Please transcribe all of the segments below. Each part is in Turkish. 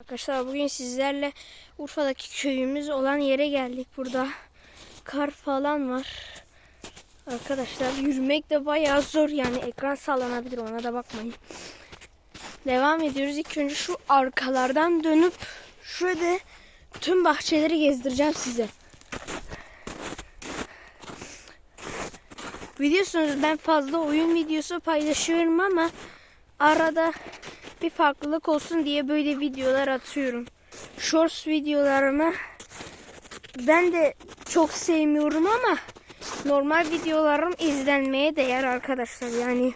Arkadaşlar bugün sizlerle Urfa'daki köyümüz olan yere geldik. Burada kar falan var. Arkadaşlar yürümek de bayağı zor yani ekran sallanabilir ona da bakmayın. Devam ediyoruz. İlk önce şu arkalardan dönüp şurada tüm bahçeleri gezdireceğim size. Biliyorsunuz ben fazla oyun videosu paylaşıyorum ama arada bir farklılık olsun diye böyle videolar atıyorum. Shorts videolarımı ben de çok sevmiyorum ama normal videolarım izlenmeye değer arkadaşlar. Yani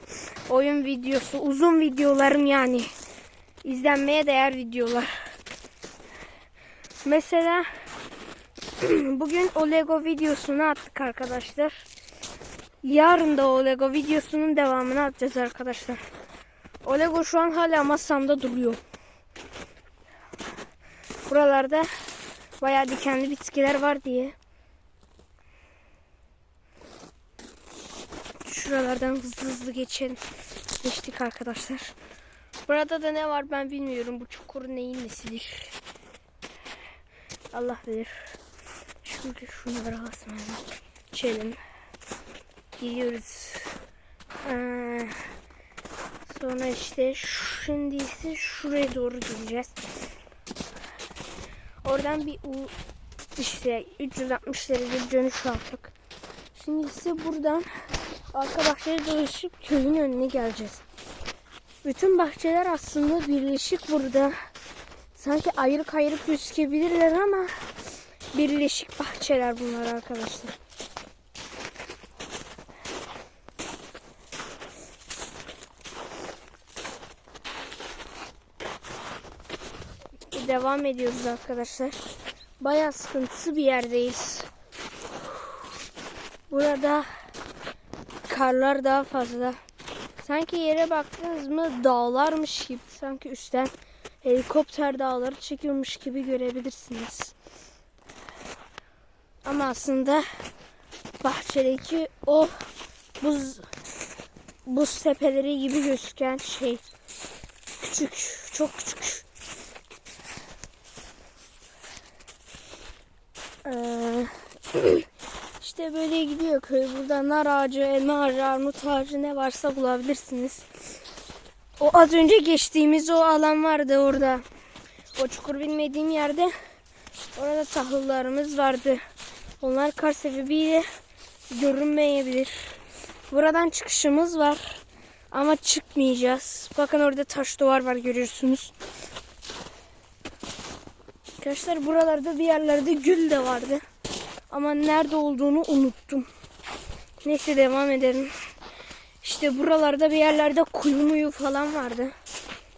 oyun videosu, uzun videolarım yani izlenmeye değer videolar. Mesela bugün o Lego videosunu attık arkadaşlar. Yarın da o Lego videosunun devamını atacağız arkadaşlar. O Lego şu an hala masamda duruyor. Buralarda bayağı dikenli bitkiler var diye. Şuralardan hızlı hızlı geçelim. Geçtik arkadaşlar. Burada da ne var ben bilmiyorum. Bu çukur neyin nesidir? Allah bilir. Şimdi şunları asmayalım. Geçelim. Gidiyoruz. Sonra işte şimdi ise şuraya doğru gideceğiz. Oradan bir U işte 360 derece dönüş yaptık. Şimdi ise buradan arka bahçeye dolaşıp köyün önüne geleceğiz. Bütün bahçeler aslında birleşik burada. Sanki ayrık ayrık gözükebilirler ama birleşik bahçeler bunlar arkadaşlar. Devam ediyoruz arkadaşlar. Bayağı sıkıntısı bir yerdeyiz. Burada karlar daha fazla. Sanki yere baktınız mı dağlarmış gibi. Sanki üstten helikopter dağları çekiyormuş gibi görebilirsiniz. Ama aslında bahçedeki o buz buz tepeleri gibi gözüken şey küçük, çok küçük. Ee, işte böyle gidiyor köy. Burada nar ağacı, elma ağacı, armut ağacı ne varsa bulabilirsiniz. O az önce geçtiğimiz o alan vardı orada. O çukur bilmediğim yerde. Orada tahıllarımız vardı. Onlar kar sebebiyle görünmeyebilir. Buradan çıkışımız var. Ama çıkmayacağız. Bakın orada taş duvar var görüyorsunuz. Arkadaşlar buralarda bir yerlerde gül de vardı. Ama nerede olduğunu unuttum. Neyse devam edelim. İşte buralarda bir yerlerde kuyu muyu falan vardı.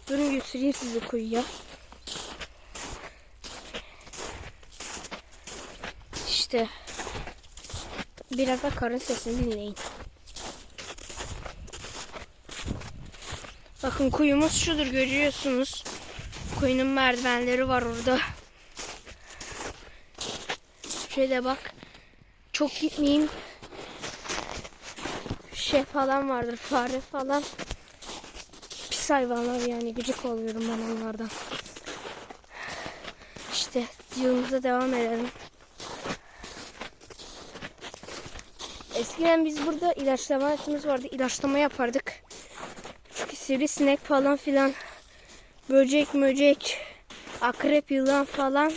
Durun göstereyim size kuyuya. İşte biraz da karın sesini dinleyin. Bakın kuyumuz şudur görüyorsunuz. Kuyunun merdivenleri var orada. Şöyle bak. Çok gitmeyeyim. Şey falan vardır. Fare falan. Pis hayvanlar yani. Gıcık oluyorum ben onlardan. İşte yolumuza devam edelim. Eskiden biz burada ilaçlama aletimiz vardı. İlaçlama yapardık. Çünkü sivrisinek falan filan böcek möcek akrep yılan falan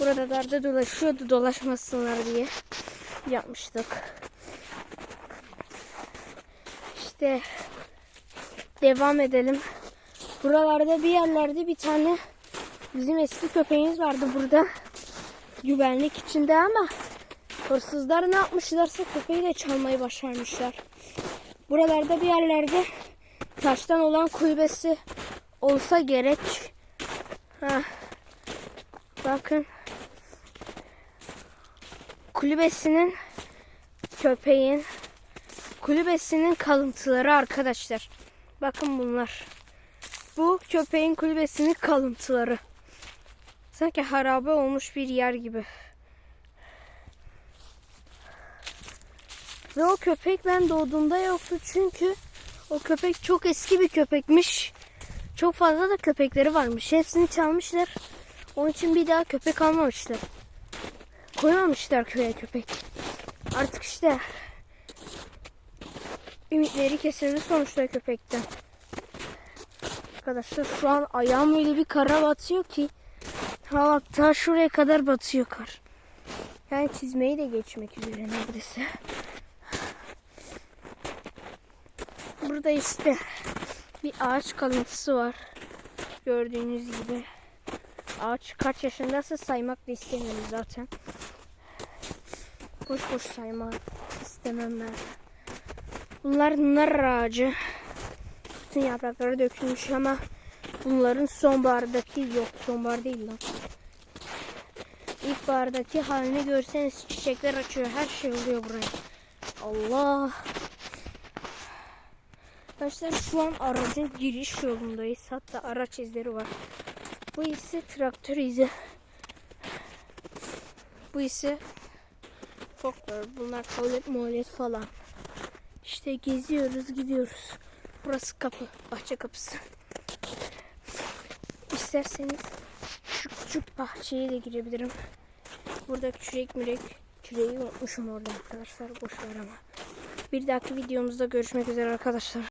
buralarda dolaşıyordu dolaşmasınlar diye yapmıştık. İşte devam edelim. Buralarda bir yerlerde bir tane bizim eski köpeğimiz vardı burada. Güvenlik içinde ama hırsızlar ne yapmışlarsa köpeği de çalmayı başarmışlar. Buralarda bir yerlerde taştan olan kulübesi olsa gerek. Ha. Bakın kulübesinin köpeğin kulübesinin kalıntıları arkadaşlar. Bakın bunlar. Bu köpeğin kulübesinin kalıntıları. Sanki harabe olmuş bir yer gibi. Ve o köpek ben doğduğumda yoktu çünkü o köpek çok eski bir köpekmiş. Çok fazla da köpekleri varmış. Hepsini çalmışlar. Onun için bir daha köpek almamışlar. Koymamışlar köye köpek. Artık işte ümitleri kesildi sonuçta köpekten. Arkadaşlar şu an ayağım öyle bir kara batıyor ki ha bak ta şuraya kadar batıyor kar. Yani çizmeyi de geçmek üzere neredeyse. Burada işte bir ağaç kalıntısı var. Gördüğünüz gibi. Ağaç kaç yaşındaysa saymak da istemiyorum zaten. Boş boş saymak istemem ben. Bunlar nar ağacı. Bütün yaprakları dökülmüş ama bunların sonbahardaki yok. Sonbahar değil lan. İlkbahardaki halini görseniz çiçekler açıyor. Her şey oluyor buraya. Allah. Arkadaşlar şu an aracın giriş yolundayız. Hatta araç izleri var. Bu ise traktör izi. Bu ise Foklar. Bunlar tuvalet muhalet falan. İşte geziyoruz gidiyoruz. Burası kapı. Bahçe kapısı. İsterseniz şu küçük bahçeye de girebilirim. Burada kürek mürek. Küreği unutmuşum orada arkadaşlar. Boş ver ama. Bir dahaki videomuzda görüşmek üzere arkadaşlar.